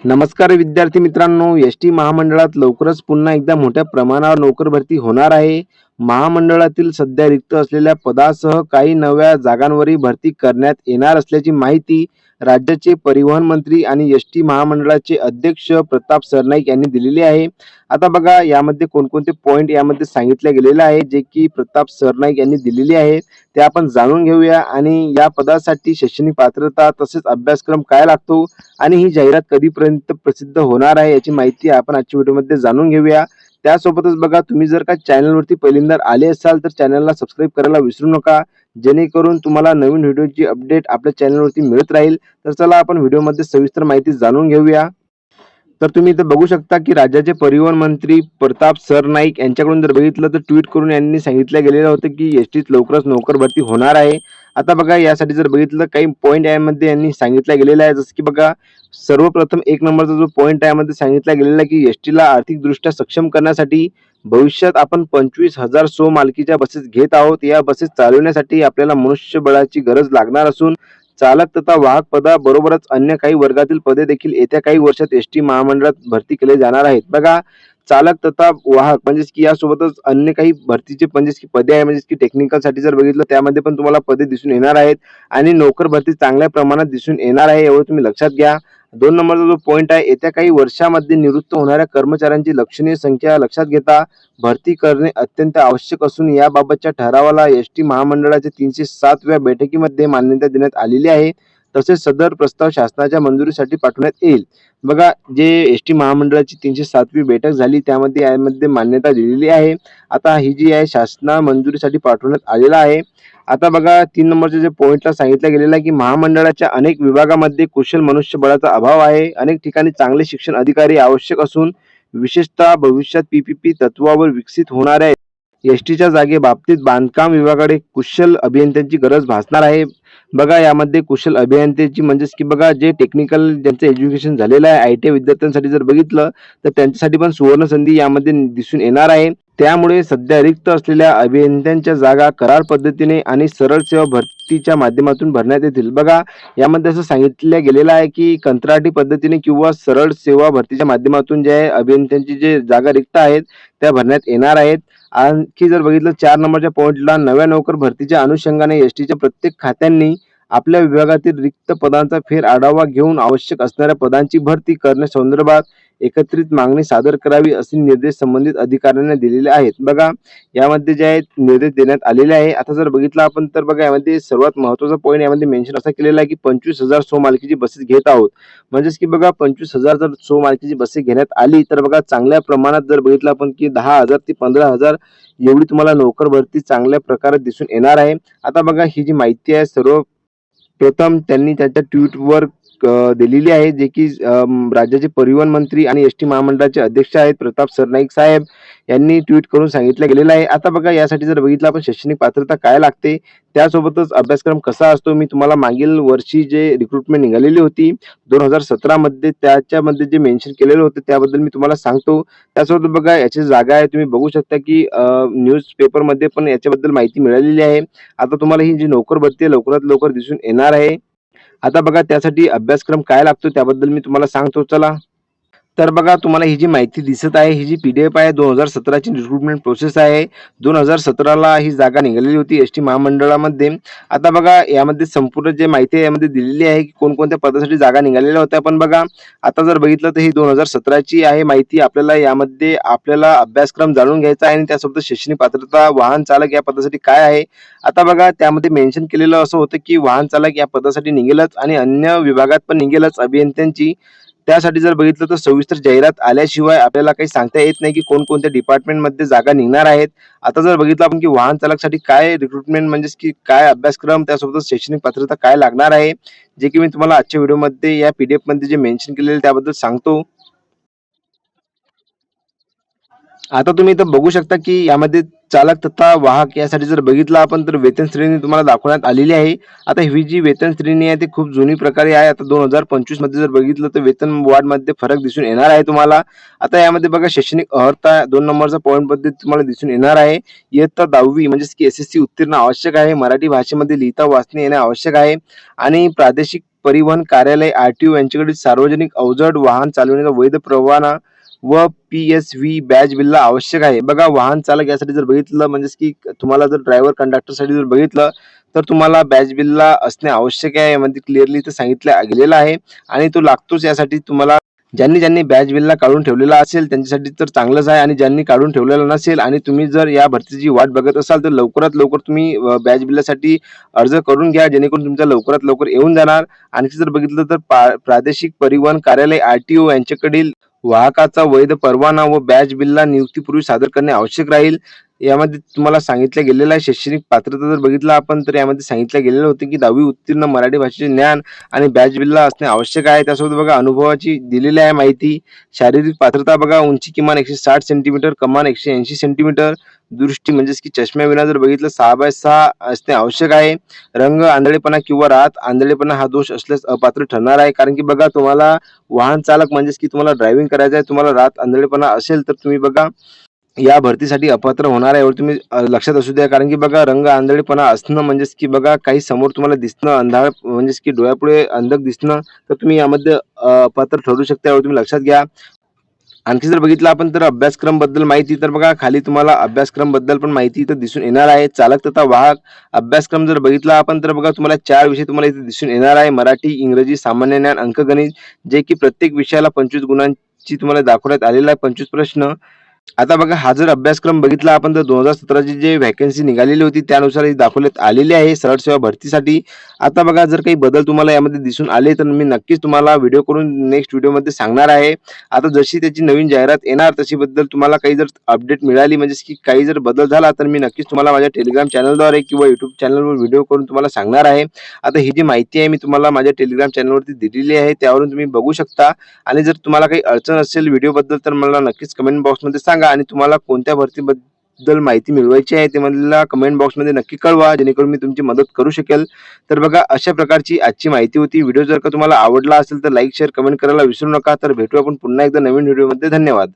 नमस्कार विद्यार्थी मित्रांनो एस टी महामंडळात लवकरच पुन्हा एकदा मोठ्या प्रमाणावर नोकर भरती होणार आहे. महामंडळातील सध्या रिक्त असलेल्या पदासह काही नव्या जागांवरही भरती करण्यात येणार असल्याची माहिती राज्याचे परिवहन मंत्री आणि एस टी महामंडळाचे अध्यक्ष प्रताप सरनाईक यांनी दिलेली आहे. आता बघा यामध्ये कोणकोणते पॉईंट यामध्ये सांगितले गेलेले आहे जे की प्रताप सरनाईक यांनी दिलेली आहे. ते आपण जाणून घेऊया आणि या पदासाठी शैक्षणिक पात्रता तसेच अभ्यासक्रम काय लागतो आणि ही जाहिरात कधीपर्यंत प्रसिद्ध होणार आहे याची माहिती आपण आजच्या व्हिडिओमध्ये जाणून घेऊया. त्यासोबतच बघा तुम्ही जर का चॅनलवरती पहिल्यांदा आले असाल तर चॅनलला सबस्क्राईब करायला विसरू नका. जेणेकरून तुम्हाला नवीन व्हिडिओची अपडेट आपल्या चॅनलवरती मिळत राहील. तर चला आपण व्हिडिओमध्ये सविस्तर माहिती जाणून घेऊया. तर तुम्ही इथे बघू शकता की राज्याचे परिवहन मंत्री प्रताप सरनाईक यांच्याकडून जर बघितलं तर ट्विट करून यांनी सांगितलं गेलेलं होतं की एस टीत लवकरच नोकर भरती होणार आहे. आता बघा यासाठी जर बघितलं काही पॉईंट यामध्ये यांनी सांगितलं गेलेलं आहे. जसं की बघा सर्वप्रथम एक नंबरचा जो पॉईंट यामध्ये सांगितला गेलेला आहे की एस टीला आर्थिकदृष्ट्या सक्षम करण्यासाठी भविष्यात आपण पंचवीस हजार सो मालकीच्या बसेस घेत आहोत. या बसेस चालवण्यासाठी आपल्याला मनुष्यबळाची गरज लागणार असून चालक तथा वाहक पदा बरोबरच अन्य काही वर्गातील पदे देखील येत्या काही वर्षात एस टी महामंडळात भरती केले जाणार आहेत. बघा चालक तथा वाहक म्हणजेच की यासोबतच अन्य काही भरतीचे म्हणजेच की पदे आहे म्हणजेच की टेक्निकलसाठी जर बघितलं त्यामध्ये पण तुम्हाला पदे दिसून येणार आहेत आणि नोकर भरती चांगल्या प्रमाणात दिसून येणार आहे एवढं तुम्ही लक्षात घ्या. दोन नंबरचा जो पॉईंट आहे येत्या काही वर्षामध्ये निवृत्त होणाऱ्या कर्मचाऱ्यांची लक्षणीय संख्या लक्षात घेता भरती करणे अत्यंत आवश्यक असून याबाबतच्या ठरावाला एस टी महामंडळाच्या तीनशे सातव्या बैठकीमध्ये मान्यता देण्यात आलेली आहे. तसेच सदर प्रस्ताव शासनाच्या मंजुरीसाठी पाठवण्यात येईल. बघा जे एस टी महामंडळाची तीनशे सातवी बैठक झाली त्यामध्ये यामध्ये मान्यता दिलेली आहे. आता ही जी आहे शासना मंजुरीसाठी पाठवण्यात आलेला आहे. आता बघा तीन नंबरच्या जे पॉईंटला सांगितलं गेलेलं आहे की महामंडळाच्या अनेक विभागामध्ये कुशल मनुष्यबळाचा अभाव आहे. अनेक ठिकाणी चांगले शिक्षण अधिकारी आवश्यक असून विशेषतः भविष्यात पीपीपी तत्वावर विकसित होणाऱ्या एस टीच्या जागे बाबतीत बांधकाम विभागाकडे कुशल अभियंत्यांची गरज भासणार आहे. बघा यामध्ये कुशल अभियंत्याची म्हणजेच की बघा जे टेक्निकल ज्यांचं एज्युकेशन झालेलं आहे आय टी विद्यार्थ्यांसाठी जर बघितलं तर त्यांच्यासाठी पण सुवर्ण संधी यामध्ये दिसून येणार आहे. त्यामुळे सध्या रिक्त असलेल्या अभियंत्यांच्या जागा करार पद्धतीने आणि सरळ सेवा भरतीच्या माध्यमातून भरण्यात येतील. बघा यामध्ये असं सांगितलं गेलेलं आहे की कंत्राटी पद्धतीने किंवा सरळ सेवा भरतीच्या माध्यमातून जे आहे अभियंत्यांची जे जागा रिक्त आहेत त्या भरण्यात येणार आहेत. आणखी जर बघितलं चार नंबरच्या पॉईंटला नव्या नोकर भरतीच्या अनुषंगाने एस टीच्या प्रत्येक खात्यांनी आपल्या विभागातील रिक्त पदांचा फेर आढावा घेऊन आवश्यक असणाऱ्या पदांची भरती करण्यासंदर्भात एकत्रित मागणी सादर करावी असे निर्देश संबंधित अधिकाऱ्यांना दिलेले आहेत. बघा यामध्ये जे आहेत निर्देश देण्यात आलेले आहे. आता जर बघितलं आपण तर बघा यामध्ये सर्वात महत्त्वाचा पॉईंट यामध्ये मेन्शन असा केलेला आहे की पंचवीस हजार सो मालकीची बसेस घेत आहोत. म्हणजेच की बघा पंचवीस हजार जर सो मालकीची बसेस घेण्यात आली तर बघा चांगल्या प्रमाणात जर बघितलं आपण की दहा हजार ते पंधरा हजार एवढी तुम्हाला नोकर भरती चांगल्या प्रकारे दिसून येणार आहे. आता बघा ही जी माहिती आहे सर्व प्रथम त्यांनी त्यांच्या ट्विटवर दिलेली आहे जे की राज्याचे परिवहन मंत्री आणि एस टी महामंडळाचे अध्यक्ष आहेत प्रताप सरनाईक साहेब. यांनी ट्विट करून सांगितलं गेलेलं आहे. आता बघा यासाठी जर बघितलं आपण शैक्षणिक पात्रता काय लागते त्यासोबतच अभ्यासक्रम कसा असतो मी तुम्हाला मागील वर्षी जे रिक्रुटमेंट निघालेली होती दोन हजार सतरा मध्ये त्याच्यामध्ये जे मेन्शन केलेलं होतं त्याबद्दल मी तुम्हाला सांगतो. त्यासोबत बघा याची जागा आहे तुम्ही बघू शकता की न्यूज पेपरमध्ये पण याच्याबद्दल माहिती मिळालेली आहे. आता तुम्हाला ही जी नोकर भरती आहे लवकरात लवकर दिसून येणार आहे. आता बघा त्यासाठी अभ्यासक्रम काय लागतो त्याबद्दल मी तुम्हाला सांगतो. चला. तर बघा तुम्हाला ही जी माहिती दिसत आहे ही जी पीडीएफ आहे दोन हजार सतराची रिक्रुटमेंट प्रोसेस आहे. दोन हजार सतराला ही जागा निघालेली होती एस टी महामंडळामध्ये. आता बघा यामध्ये संपूर्ण जे माहिती आहे यामध्ये दिलेली आहे की कोणकोणत्या पदासाठी जागा निघालेल्या होत्या. पण बघा आता जर बघितलं तर ही दोन हजार सतराची आहे माहिती. आपल्याला यामध्ये आपल्याला अभ्यासक्रम जाणून घ्यायचा आहे आणि त्यासोबत शैक्षणिक पात्रता वाहन चालक या पदासाठी काय आहे? आता बघा त्यामध्ये मेन्शन केलेलं असं होतं की वाहन चालक या पदासाठी निघेलच आणि अन्य विभागात पण निघेलच अभियंत्यांची. त्यासाठी जर बघितलं तर सविस्तर जाहिरात आल्याशिवाय आपल्याला काही सांगता येत नाही की कोणकोणत्या डिपार्टमेंटमध्ये जागा निघणार आहेत. आता जर बघितलं आपण की वाहन चालकसाठी काय रिक्रुटमेंट म्हणजेच की काय अभ्यासक्रम त्यासोबत शैक्षणिक पात्रता काय लागणार आहे जे की मी तुम्हाला आजच्या व्हिडिओमध्ये या पीडीएफमध्ये जे मेन्शन केलेलं त्याबद्दल सांगतो. आता तुम्ही इथं बघू शकता की यामध्ये चालक तथा वाहक यासाठी जर बघितलं आपण तर वेतन श्रेणी तुम्हाला दाखवण्यात आलेली आहे. आता ही जी वेतन श्रेणी आहे ती खूप जुनी प्रकारे आहे. आता दोन हजार पंचवीसमध्ये जर बघितलं तर वेतन वाढमध्ये फरक दिसून येणार आहे तुम्हाला. आता यामध्ये बघा शैक्षणिक अर्हता दोन नंबरचा पॉईंट पद्धती तुम्हाला दिसून येणार आहे. इयत्ता दहावी म्हणजेच की एस एस सी उत्तीर्ण आवश्यक आहे. मराठी भाषेमध्ये लिहिता वाचणे येणे आवश्यक आहे. आणि प्रादेशिक परिवहन कार्यालय आरटीओ यांच्याकडे सार्वजनिक अवजड वाहन चालवण्याचा वैध परवाना व पी एस व्ही बॅच बिल्ला आवश्यक आहे. बघा वाहन चालक यासाठी जर बघितलं म्हणजेच की तुम्हाला जर ड्रायव्हर कंडक्टरसाठी जर बघितलं तर तुम्हाला बॅच बिल्ला असणे आवश्यक आहे. यामध्ये क्लिअरली ते सांगितलं गेलेलं आहे. आणि तो लागतोच यासाठी तुम्हाला ज्यांनी ज्यांनी बॅच बिल्ला काढून ठेवलेला असेल त्यांच्यासाठी तर चांगलंच आहे. आणि ज्यांनी काढून ठेवलेला नसेल आणि तुम्ही जर या भरतीची वाट बघत असाल तर लवकरात लवकर तुम्ही बॅच बिल्लासाठी अर्ज करून घ्या. जेणेकरून तुमचा लवकरात लवकर येऊन जाणार. आणखी जर बघितलं तर पा- प्रादेशिक परिवहन कार्यालय आरटीओ यांच्याकडील वाहकाचा वैध परवाना व बॅच बिलला नियुक्तीपूर्वी सादर करणे आवश्यक राहील. यामध्ये तुम्हाला सांगितलं गेलेलं आहे. शैक्षणिक पात्रता जर बघितलं आपण तर यामध्ये सांगितलं गेलेलं होतं की दहावी उत्तीर्ण मराठी भाषेचे ज्ञान आणि बॅच बिल्ला असणे आवश्यक आहे. त्यासोबत बघा अनुभवाची दिलेली आहे माहिती. शारीरिक पात्रता बघा उंची किमान एकशे साठ सेंटीमीटर कमान एकशे ऐंशी सेंटीमीटर दृष्टी म्हणजेच की चष्म्याविना जर बघितलं सहा बाय सहा असणे आवश्यक आहे. रंग आंधळेपणा किंवा रात आंधळेपणा हा दोष असल्यास अपात्र ठरणार आहे. कारण की बघा तुम्हाला वाहन चालक म्हणजेच की तुम्हाला ड्रायव्हिंग करायचं आहे तुम्हाला रात आंधळेपणा असेल तर तुम्ही बघा. या भरतीसाठी अपात्र होणार आहे एवढं तुम्ही लक्षात असू द्या. कारण की बघा रंग आंधळेपणा असणं म्हणजेच की बघा काही समोर तुम्हाला दिसणं अंधार म्हणजेच की डोळ्यापुढे अंधक दिसणं तर तुम्ही यामध्ये अपात्र ठरू शकता यावर तुम्ही लक्षात घ्या. आणखी जर बघितलं आपण तर अभ्यासक्रमबद्दल माहिती तर बघा खाली तुम्हाला अभ्यासक्रमबद्दल पण माहिती इथं दिसून येणार आहे. चालक तथा वाहक अभ्यासक्रम जर बघितला आपण तर बघा तुम्हाला चार विषय तुम्हाला इथे दिसून येणार आहे. मराठी इंग्रजी सामान्य ज्ञान अंकगणित जे की प्रत्येक विषयाला पंचवीस गुणांची तुम्हाला दाखवण्यात आलेला आहे. पंचवीस प्रश्न आता बघा हा जर अभ्यासक्रम बघितला आपण तर दोन हजार सतराची जे व्हॅकन्सी निघालेली होती त्यानुसार दाखवण्यात आलेली आहे सरळ सेवा भरतीसाठी. आता बघा जर काही बदल तुम्हाला यामध्ये दिसून आले तर मी नक्कीच तुम्हाला व्हिडिओ करून नेक्स्ट व्हिडिओमध्ये सांगणार आहे. आता जशी त्याची नवीन जाहिरात येणार तशी बद्दल तुम्हाला काही जर अपडेट मिळाली म्हणजे की काही जर बदल झाला तर मी नक्कीच तुम्हाला माझ्या टेलिग्राम चॅनलद्वारे किंवा युट्यूब चॅनलवर व्हिडिओ करून तुम्हाला सांगणार आहे. आता ही जी माहिती आहे मी तुम्हाला माझ्या टेलिग्राम चॅनलवरती दिलेली आहे त्यावरून तुम्ही बघू शकता. आणि जर तुम्हाला काही अडचण असेल व्हिडिओबद्दल तर मला नक्कीच कमेंट बॉक्समध्ये सांगा आणि तुम्हाला कोणत्या भरतीबद्दल माहिती मिळवायची आहे ते मला कमेंट बॉक्समध्ये नक्की कळवा जेणेकरून मी तुमची मदत करू शकेल. तर बघा अशा प्रकारची आजची माहिती होती. व्हिडिओ जर का तुम्हाला आवडला असेल तर लाईक शेअर कमेंट करायला विसरू नका. तर भेटू आपण पुन्हा एकदा नवीन व्हिडिओमध्ये धन्यवाद.